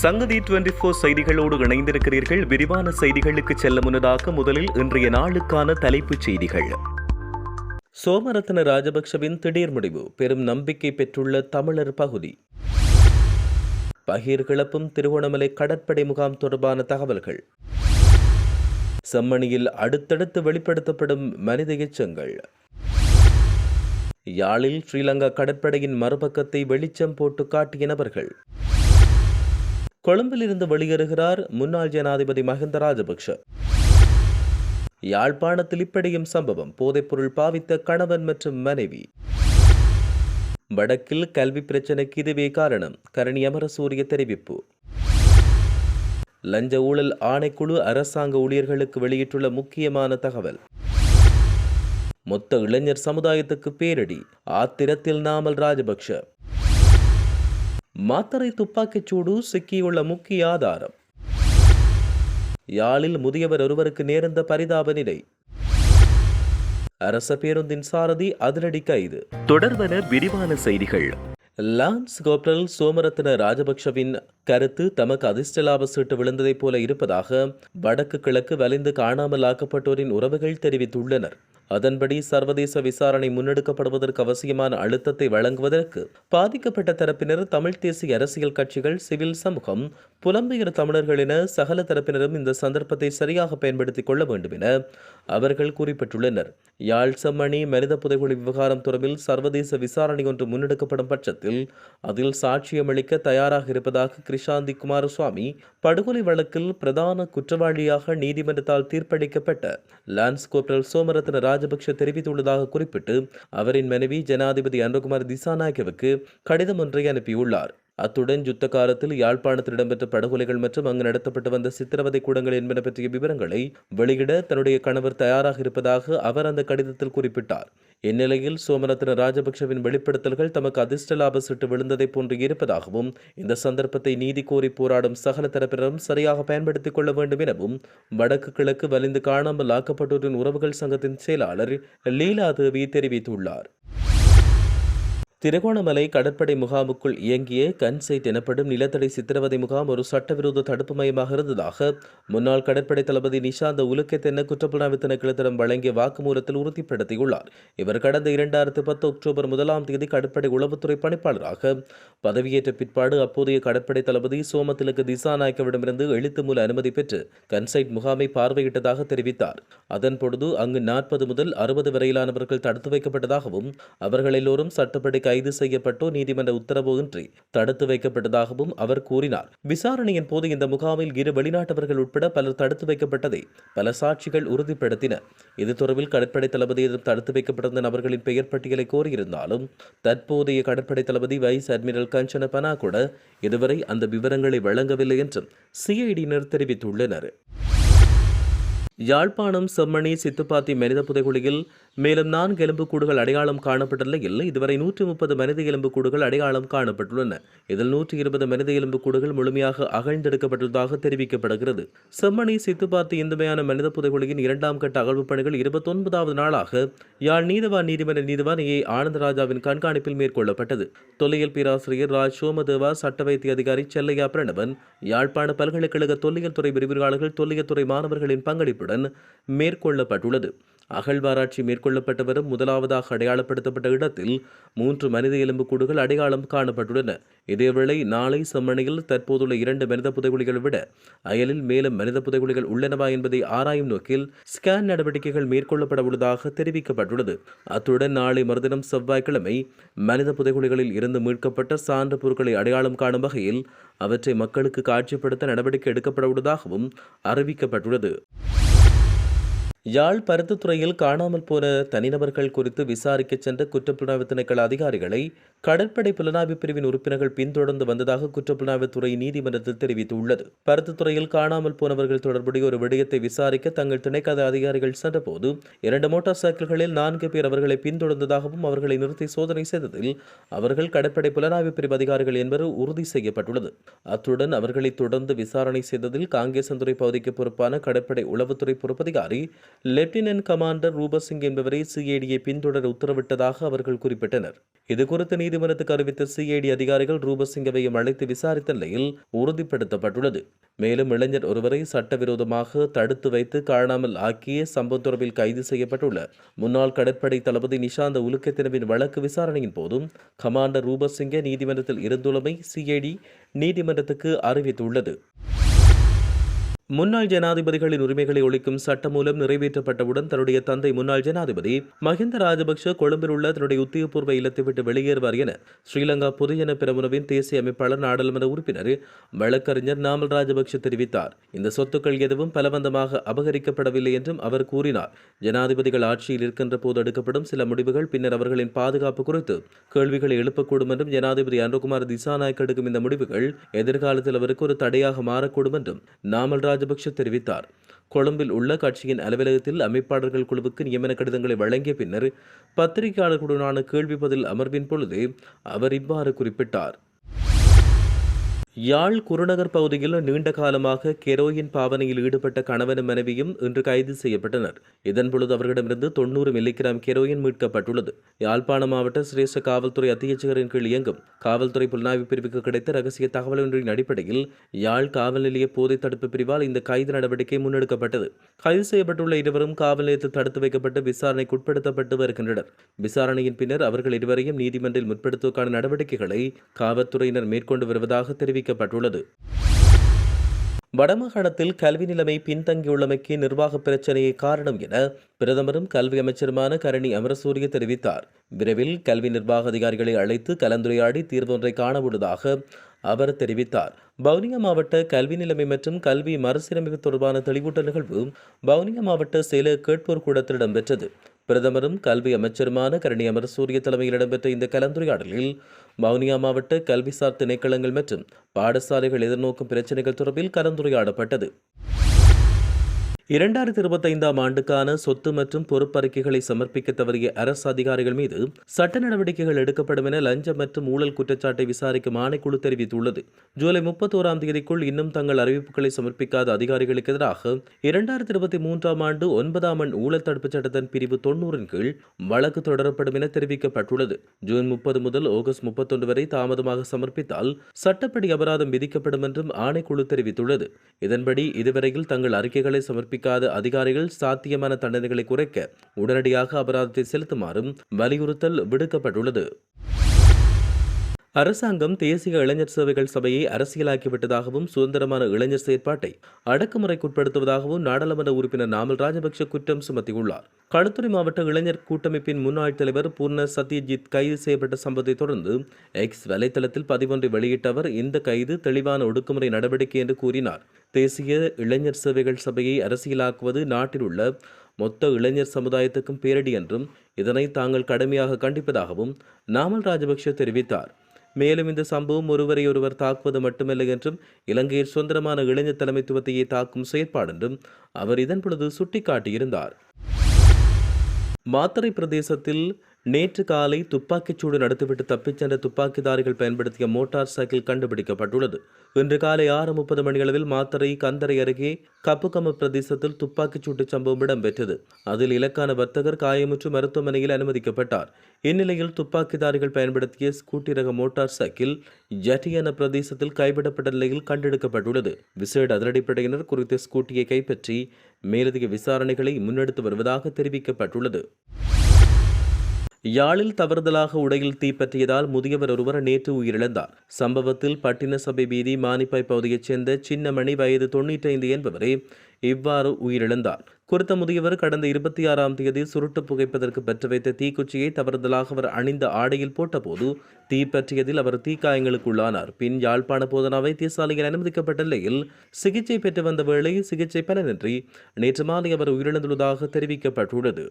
சங்கதி twenty four செய்திகளோடு இணைந்திருக்கிறீர்கள். விரிவான செய்திகளுக்கு செல்ல முன்னதாக முதலில் இன்றைய நாளுக்கான தலைப்புச் செய்திகள். சோமரத்ன ராஜபக்சவின் திடீர் முடிவு பெரும் நம்பிக்கை பெற்றுள்ள தமிழர் பகுதி. பகீர் கிளப்பும் திருகோணமலை கடற்படை முகாம் தொடர்பான தகவல்கள். செம்மணியில் அடுத்தடுத்து வெளிப்படுத்தப்படும் மனித எச்சங்கள். யாழில் ஸ்ரீலங்கா கடற்படையின் மறுபக்கத்தை வெளிச்சம் போட்டு காட்டிய நபர்கள். கொழும்பிலிருந்து வெளியேறுகிறார் முன்னாள் ஜனாதிபதி மஹிந்த ராஜபக்ஷ. யாழ்ப்பாணத்தில் இப்படியும் சம்பவம். போதைப்பொருள் பாவித்த கணவன் மற்றும் மனைவி. வடக்கில் கல்வி பிரச்சினைக்கு இதுவே காரணம் கரணி அமரசூரிய தெரிவிப்பு. லஞ்ச ஊழல் ஆணைக்குழு அரசாங்க ஊழியர்களுக்கு வெளியிட்டுள்ள முக்கியமான தகவல். மொத்த இளைஞர் சமுதாயத்துக்கு பேரடி ஆத்திரத்தில் நாமல் ராஜபக்ஷ. மாத்தறை துப்பாக்கிச் சூடு சிக்கியுள்ள முக்கிய ஆதாரம். யாழில் முதியவர் ஒருவருக்கு நேர்ந்த பரிதாப நிலை. அரச பேருந்தின் சாரதி அதிரடி கைது. தொடர்வன விரிவான செய்திகள். லான்ஸ் கோப்ரல் சோமரத்ன ராஜபக்ஷவின் கருத்து தமக்கு அதிர்ஷ்ட லாப சீட்டு விழுந்ததைப் போல இருப்பதாக வடக்கு கிழக்கு வலிந்து காணாமல் ஆக்கப்பட்டோரின் உறவுகள் தெரிவித்துள்ளனர். அதன்படி சர்வதேச விசாரணை முன்னெடுக்கப்படுவதற்கு அவசியமான அழுத்தத்தை வழங்குவதற்கு பாதிக்கப்பட்ட தரப்பினர் தமிழ் தேசிய அரசியல் கட்சிகள் சிவில் சமூகம் புலம்பெயர் தமிழர்கள் என சகல தரப்பினரும் இந்த சந்தர்ப்பத்தை சரியாக பயன்படுத்திக் கொள்ள வேண்டும் என அவர்கள் குறிப்பிட்டுள்ளனர். யாழ் செம்மணி மனித புதைகுழி விவகாரம் தொடர்பில் சர்வதேச விசாரணை ஒன்று முன்னெடுக்கப்படும் பட்சத்தில் அதில் சாட்சியமளிக்க தயாராக இருப்பதாக கிருஷாந்தி குமாரசுவாமி படுகொலை வழக்கில் பிரதான குற்றவாளியாக நீதிமன்றத்தால் தீர்ப்பளிக்கப்பட்ட லான்ஸ் கோப்ரல் சோமரத்ன ராஜபக்ஷ தெரிவித்துள்ளதாக குறிப்பிட்டு அவரின் மனைவி ஜனாதிபதி அனுகுமார் திசாநாயக்கவுக்கு கடிதம் ஒன்றை அனுப்பியுள்ளார். அத்துடன் யுத்த காலத்தில் யாழ்ப்பாணத்தில் இடம்பெற்ற படுகொலைகள் மற்றும் அங்கு நடத்தப்பட்டு வந்த சித்திரவதை கூடங்கள் என்பன பற்றிய விவரங்களை வெளியிட தன்னுடைய கணவர் தயாராக இருப்பதாக அவர் அந்த கடிதத்தில் குறிப்பிட்டார். இந்நிலையில் சோமரத்ன ராஜபக்ஷவின் வெளிப்படுத்தல்கள் தமக்கு அதிர்ஷ்ட லாப சிட்டு விழுந்ததை போன்று இருப்பதாகவும் இந்த சந்தர்ப்பத்தை நீதி கோரி போராடும் சகல தரப்பினரும் சரியாக பயன்படுத்திக் கொள்ள வேண்டும் எனவும் வடக்கு கிழக்கு வலிந்து காணாமல் ஆக்கப்பட்டோரின் உறவுகள் சங்கத்தின் செயலாளர் லீலா தேவி தெரிவித்துள்ளார். திருகோணமலை கடற்படை முகாமுக்குள் இயங்கிய கன்சைட் எனப்படும் நிலத்தடை சித்திரவதை முகாம் ஒரு சட்டவிரோத தடுப்பு மையமாக இருந்ததாக முன்னாள் கடற்படை தளபதி நிஷாந்த உலுக்கே தென்ன குற்றப்புலனாய்வு திணைக்களத்திடம் வழங்கிய வாக்குமூலத்தில் உறுதிப்படுத்தியுள்ளார். இவர் கடந்த இரண்டாயிரத்து பத்து அக்டோபர் முதலாம் தேதி கடற்படை உளவுத்துறை பணிப்பாளராக பதவியேற்ற பிற்பாடு அப்போதைய கடற்படை தளபதி சோமத்திலுக்கு திசாநாயக்கவிடமிருந்து எழுத்து மூல அனுமதி பெற்று கன்சைட் முகாமை பார்வையிட்டதாக தெரிவித்தார். அதன் பொழுது அங்கு நாற்பது முதல் அறுபது வரையிலானவர்கள் தடுத்து வைக்கப்பட்டதாகவும் அவர்கள் எல்லோரும் சட்டப்படி கைது செய்யப்பட்டோ நீதிமன்ற உத்தரவுன்றி தடுத்து வைக்கப்பட்டதாகவும் அவர் கூறினார். விசாரணையின் போது இந்த முகாமில் இரு வெளிநாட்டவர்கள் உட்பட பலர் தடுத்து வைக்கப்பட்டதை பல சாட்சிகள் உறுதிப்படுத்தின. இது தொடர்பில் கடற்படை தளபதியிடம் தடுத்து வைக்கப்பட்டிருந்த நபர்களின் பெயர் பட்டியலை கோரியிருந்தாலும் தற்போதைய கடற்படை தளபதி வைஸ் அட்மிரல் கஞ்சன பனா கூட இதுவரை அந்த விவரங்களை வழங்கவில்லை என்றும் சிஐடியினர் தெரிவித்துள்ளனர். யாழ்ப்பாணம் செம்மணி சித்துப்பாத்தி மனித புதைகுழியில் மேலும் நான்கு எலும்புக்கூடுகள் அடையாளம் காணப்பட்ட நிலையில் இதுவரை நூற்றி முப்பது மனித எலும்புக்கூடுகள் அடையாளம் காணப்பட்டுள்ளன. இதில் நூற்றி இருபது மனித எலும்புக்கூடுகள் முழுமையாக அகழ்ந்தெடுக்கப்பட்டுள்ளதாக தெரிவிக்கப்படுகிறது. செம்மணி சித்துப்பாத்தி இந்துமையான மனித புதைகுழியின் இரண்டாம் கட்ட அகழ்வு பணிகள் இருபத்தொன்பதாவது நாளாக யாழ் நீதவான் நீதிமன்ற நீதிவான் ஏ. ஆனந்தராஜாவின் கண்காணிப்பில் மேற்கொள்ளப்பட்டது. தொல்லியல் பேராசிரியர் ராஜ் சோமதேவா சட்ட வைத்திய அதிகாரி செல்லையா பிரணவன் யாழ்ப்பாண பல்கலைக்கழக தொல்லியல் துறை விரிவுரையாளர்கள் தொல்லியல் துறை மாணவர்களின் பங்களிப்புடன் மேற்கொள்ளப்பட்டுள்ளது. அகழ்வாராய்ச்சி மேற்கொள்ளப்பட்டு வரும் முதலாவதாக அடையாளப்படுத்தப்பட்ட இடத்தில் மூன்று மனித எலும்புக்கூடுகள் அடையாளம் காணப்பட்டுள்ளன. இதேவேளை நாளை செம்மணியில் தற்போதுள்ள இரண்டு மனித புதைகுழிகளை விட அயலில் மேலும் மனித புதைகுழிகள் உள்ளனவா என்பதை ஆராயும் நோக்கில் ஸ்கேன் நடவடிக்கைகள் மேற்கொள்ளப்பட உள்ளதாக தெரிவிக்கப்பட்டுள்ளது. அத்துடன் நாளை மறுதினம் செவ்வாய்க்கிழமை மனித புதைகுழிகளில் இருந்து மீட்கப்பட்ட சான்று பொருட்களை அடையாளம் காணும் வகையில் அவற்றை மக்களுக்கு காட்சிப்படுத்த நடவடிக்கை எடுக்கப்பட உள்ளதாகவும் அறிவிக்கப்பட்டுள்ளது. யாழ் பருத்தித்துறையில் காணாமல் போன தனிநபர்கள் குறித்து விசாரிக்க சென்ற குற்றப்புலனாய்வு திணைக்கள அதிகாரிகளை கடற்படை புலனாய்வு பிரிவின் உறுப்பினர்கள் பின்தொடர்ந்து வந்ததாக குற்றப்புலனாய்வுத்துறை நீதிமன்றத்தில் தெரிவித்துள்ளது. பருத்தித்துறையில் காணாமல் போனவர்கள் தொடர்புடைய ஒரு விடயத்தை விசாரிக்க தங்கள் திணைக்கள அதிகாரிகள் சென்றபோது இரண்டு மோட்டார் சைக்கிள்களில் நான்கு பேர் அவர்களை பின்தொடர்ந்ததாகவும் அவர்களை நிறுத்தி சோதனை செய்ததில் அவர்கள் கடற்படை புலனாய்வு பிரிவு அதிகாரிகள் என்பது உறுதி செய்யப்பட்டுள்ளது. அத்துடன் அவர்களை தொடர்ந்து விசாரணை செய்ததில் காங்கேசந்துறை பகுதிக்கு பொறுப்பான கடற்படை உளவுத்துறை பொறுப்பதிகாரி லெப்டினன்ட் கமாண்டர் ரூபசிங் என்பவரை சிஐடியை பின்தொடர உத்தரவிட்டதாக அவர்கள் குறிப்பிட்டனர். இதுகுறித்து நீதிமன்றத்துக்கு அறிவித்த சிஐடி அதிகாரிகள் ரூபசிங்கவையும் அழைத்து விசாரித்த நிலையில் உறுதிப்படுத்தப்பட்டுள்ளது. மேலும் இளைஞர் ஒருவரை சட்டவிரோதமாக தடுத்து வைத்து காணாமல் ஆக்கிய சம்பவம் தொடர்பில் கைது செய்யப்பட்டுள்ள முன்னாள் கடற்படை தளபதி நிஷாந்த உலுக்கத்தினவின் வழக்கு விசாரணையின் போதும் கமாண்டர் ரூபசிங்க நீதிமன்றத்தில் இருந்துள்ளமை சிஐடி நீதிமன்றத்துக்கு அறிவித்துள்ளது. முன்னாள் ஜனாதிபதிகளின் உரிமைகளை ஒழிக்கும் சட்டம் மூலம் நிறைவேற்றப்பட்டவுடன் தன்னுடைய தந்தை முன்னாள் ஜனாதிபதி மஹிந்த ராஜபக்ஷ கொழும்பில் உள்ள தன்னுடைய உத்தியோகபூர்வ இல்லத்தை விட்டு வெளியேறுவார் என ஸ்ரீலங்கா பொதுஜன பிரமுனவின் தேசிய அமைப்பாளர் நாடாளுமன்ற உறுப்பினர் வழக்கறிஞர் நாமல் ராஜபக்ஷ தெரிவித்தார். இந்த சொத்துக்கள் எதுவும் பலவந்தமாக அபகரிக்கப்படவில்லை என்றும் அவர் கூறினார். ஜனாதிபதிகள் ஆட்சியில் இருக்கின்ற போது எடுக்கப்படும் சில முடிவுகள் பின்னர் அவர்களின் பாதுகாப்பு குறித்து கேள்விகளை எழுப்பக்கூடும் என்றும் ஜனாதிபதி அனுகுமார் திசாநாயக் எடுக்கும் இந்த முடிவுகள் எதிர்காலத்தில் அவருக்கு ஒரு தடையாக மாறக்கூடும் என்றும் நாமல் ராஜ ராஜபக்ஷ தெரிவித்தார். கொழும்பில் உள்ள கட்சியின் அலுவலகத்தில் அமைப்பாளர்கள் குழுவுக்கு நியமன கடிதங்களை வழங்கிய பின்னர் பத்திரிகையாளர்களுடனான கேள்வி பதில் அமர்வின் பொழுது அவர் இவ்வாறு குறிப்பிட்டார். யாழ் குருநகர் பகுதியில் நீண்ட காலமாக கெரோயின் பாவனையில் ஈடுபட்ட கணவனும் மனைவியும் இன்று கைது செய்யப்பட்டனர். இதன்பொழுது அவர்களிடமிருந்து தொண்ணூறு மில்லிகிராம் கெரோயின் மீட்கப்பட்டுள்ளது. யாழ்ப்பாண மாவட்ட சிரேஷ்ட காவல்துறை அத்தியட்சகரின் கீழ் இயங்கும் காவல்துறை புலனாய்வு பிரிவுக்கு கிடைத்த ரகசிய தகவல் ஒன்றின் அடிப்படையில் யாழ் காவல் நிலைய போதை தடுப்பு பிரிவால் இந்த கைது நடவடிக்கை முன்னெடுக்கப்பட்டது. கைது செய்யப்பட்டுள்ள இருவரும் காவல் நிலையத்தில் தடுத்து வைக்கப்பட்டு விசாரணைக்கு உட்படுத்தப்பட்டு வருகின்றனர். விசாரணையின் பின்னர் அவர்கள் இருவரையும் நீதிமன்றில் முற்படுத்துவதற்கான நடவடிக்கைகளை காவல்துறையினர் மேற்கொண்டு வருவதாக தெரிவித்தார் தெரிவிக்கப்பட்டுள்ளது வடமாகாணத்தில் கல்வி நிலைமை பின்தங்கியுள்ளமைக்கு நிர்வாக பிரச்சனையே காரணம் என பிரதமரும் கல்வி அமைச்சருமான கரணி அமரசூரிய தெரிவித்தார். விரைவில் கல்வி நிர்வாக அதிகாரிகளை அழைத்து கலந்துரையாடி தீர்வொன்றை காணவுள்ளதாக அவர் தெரிவித்தார். பவுனியா மாவட்ட கல்வி நிலைமை மற்றும் கல்வி மறுசீரமைப்பு தொடர்பான தெளிவூட்ட நிகழ்வு பவுனியா மாவட்ட செயல கேட்போர் கூடத்தில் இடம்பெற்றது. பிரதமரும் கல்வி அமைச்சருமான கரணி அமரசூரிய தலைமையில் இடம்பெற்ற இந்த கலந்துரையாடலில் வவுனியா மாவட்ட கல்விசார் திணைக்களங்கள் மற்றும் பாடசாலைகள் எதிர்நோக்கும் பிரச்சினைகள் தொடர்பில் கலந்துரையாடப்பட்டது. இரண்டாயிரத்தி இருபத்தைந்தாம் ஆண்டுக்கான சொத்து மற்றும் பொறுப்பறிக்கைகளை சமர்ப்பிக்க தவறிய அரசு அதிகாரிகள் மீது சட்ட நடவடிக்கைகள் எடுக்கப்படும் என லஞ்சம் மற்றும் ஊழல் குற்றச்சாட்டை விசாரிக்கும் ஆணைக்குழு தெரிவித்துள்ளது. ஜூலை முப்பத்தோராம் தேதிக்குள் இன்னும் தங்கள் அறிவிப்புகளை சமர்ப்பிக்காத அதிகாரிகளுக்கு எதிராக இரண்டாயிரத்தி இருபத்தி மூன்றாம் ஆண்டு ஒன்பதாம் ஆண்டு ஊழல் தடுப்புச் சட்டத்தின் பிரிவு தொன்னூறின் கீழ் வழக்கு தொடரப்படும் என தெரிவிக்கப்பட்டுள்ளது. ஜூன் முப்பது முதல் ஆகஸ்ட் முப்பத்தொன்று வரை தாமதமாக சமர்ப்பித்தால் சட்டப்படி அபராதம் விதிக்கப்படும் என்றும் ஆணைக்குழு தெரிவித்துள்ளது. இதன்படி இதுவரையில் தங்கள் அறிக்கைகளை சமர்ப்பிக்க சமர்ப்பிக்காத அதிகாரிகள் சாத்தியமான தண்டனைகளை குறைக்க உடனடியாக அபராதத்தை செலுத்துமாறும் வலியுறுத்தல் விடுக்கப்பட்டுள்ளது. அரசாங்கம் தேசிய இளைஞர் சேவைகள் சபையை அரசியலாக்கிவிட்டதாகவும் சுதந்திரமான இளைஞர் செயற்பாட்டை அடக்குமுறைக்குட்படுத்துவதாகவும் நாடாளுமன்ற உறுப்பினர் நாமல் ராஜபக்ஷ குற்றம் சுமத்தியுள்ளார். களுத்துறை மாவட்ட இளைஞர் கூட்டமைப்பின் முன்னாள் தலைவர் பூர்ண சத்யஜித் கைது செய்யப்பட்ட சம்பவத்தை தொடர்ந்து எக்ஸ் வலைதளத்தில் பதிவொன்றை வெளியிட்ட அவர் இந்த கைது தெளிவான ஒடுக்குமுறை நடவடிக்கை என்று கூறினார். தேசிய இளைஞர் சேவைகள் சபையை அரசியலாக்குவது நாட்டில் உள்ள மொத்த இளைஞர் சமுதாயத்துக்கும் பேரடி என்றும் இதனை தாங்கள் கடுமையாக கண்டிப்பதாகவும் நாமல் ராஜபக்ஷ தெரிவித்தார். மேலும் இந்த சம்பவம் ஒருவரை ஒருவர் தாக்குவது மட்டுமல்ல என்றும் இலங்கையில் சுதந்திரமான இளைஞர் தலைமைத்துவத்தையே தாக்கும் செயற்பாடு என்றும் அவர் இதன் பொழுது சுட்டிக்காட்டியிருந்தார். மாத்தறை பிரதேசத்தில் நேற்று காலை துப்பாக்கிச்சூடு நடத்திவிட்டு தப்பிச் சென்ற துப்பாக்கிதாரிகள் பயன்படுத்திய மோட்டார் சைக்கிள் கண்டுபிடிக்கப்பட்டுள்ளது. இன்று காலை ஆறு முப்பது மணியளவில் மாத்தரை கந்தரை அருகே கப்புக்கம பிரதேசத்தில் துப்பாக்கிச்சூட்டு சம்பவம் இடம்பெற்றது. அதில் இலக்கான வர்த்தகர் காயமுற்று மருத்துவமனையில் அனுமதிக்கப்பட்டார். இந்நிலையில் துப்பாக்கிதாரிகள் பயன்படுத்திய ஸ்கூட்டி ரக மோட்டார் சைக்கிள் ஜட்டியன பிரதேசத்தில் கைவிடப்பட்ட நிலையில் கண்டெடுக்கப்பட்டுள்ளது. விசேட அதிரடிப்படையினர் குறித்த ஸ்கூட்டியை கைப்பற்றி மேலதிக விசாரணைகளை முன்னெடுத்து வருவதாக தெரிவிக்கப்பட்டுள்ளது. யாழில் தவறுதலாக உடையில் தீப்பற்றியதால் முதியவர் ஒருவர் நேற்று உயிரிழந்தார். சம்பவத்தில் பட்டினசபை வீதி மானிப்பாய் பகுதியைச் சேர்ந்த சின்னமணி வயது தொண்ணூற்றி ஐந்து என்பவரே இவ்வாறு உயிரிழந்தார். குறித்த முதியவர் கடந்த இருபத்தி ஆறாம் தேதி சுருட்டு புகைப்பதற்கு பெற்று வைத்த தீக்குச்சியை தவறுதலாக அவர் அணிந்த ஆடையில் போட்டபோது தீப்பற்றியதில் அவர் தீக்காயங்களுக்குள்ளானார். பின் யாழ்ப்பாண போதனா வைத்தியசாலையில் அனுமதிக்கப்பட்ட நிலையில் சிகிச்சை பெற்று வந்த வேளை சிகிச்சை பலனின்றி நேற்று மாலை அவர் உயிரிழந்துள்ளதாக தெரிவிக்கப்பட்டுள்ளது.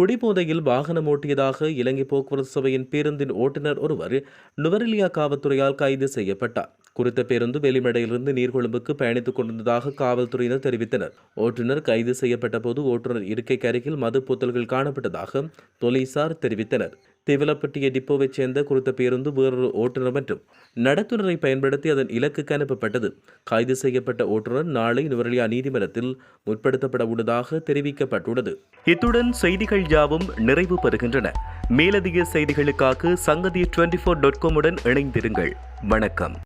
குடிபோதையில் வாகனம் ஓட்டியதாக இலங்கை போக்குவரத்து சபையின் பேருந்தின் ஓட்டுநர் ஒருவர் நுவரெலியா காவல்துறையால் கைது செய்யப்பட்டார். குறித்த பேருந்து வெளிமடையிலிருந்து நீர்கொழும்புக்கு பயணித்துக் கொண்டிருந்ததாக காவல்துறையினர் தெரிவித்தனர். ஓட்டுநர் கைது செய்யப்பட்ட போது ஓட்டுநர் இருக்கைக்கு அருகில் மது போத்தல்கள் காணப்பட்டதாக போலீசார் தெரிவித்தனர். திவலப்பட்டிய டிப்போவைச் சேர்ந்த குறித்த பேருந்து வேறொரு ஓட்டுநர் மற்றும் நடத்துனரை பயன்படுத்தி அதன் இலக்குக்கு அனுப்பப்பட்டது. கைது செய்யப்பட்ட ஓட்டுநர் நாளை நுவரலியா நீதிமன்றத்தில் முற்படுத்தப்பட உள்ளதாக தெரிவிக்கப்பட்டுள்ளது. இத்துடன் செய்திகள் யாவும் நிறைவு பெறுகின்றன. மேலதிக செய்திகளுக்காக சங்கதி டுவெண்டி ஃபோர் டாட் காமுடன் இணைந்திருங்கள். வணக்கம்.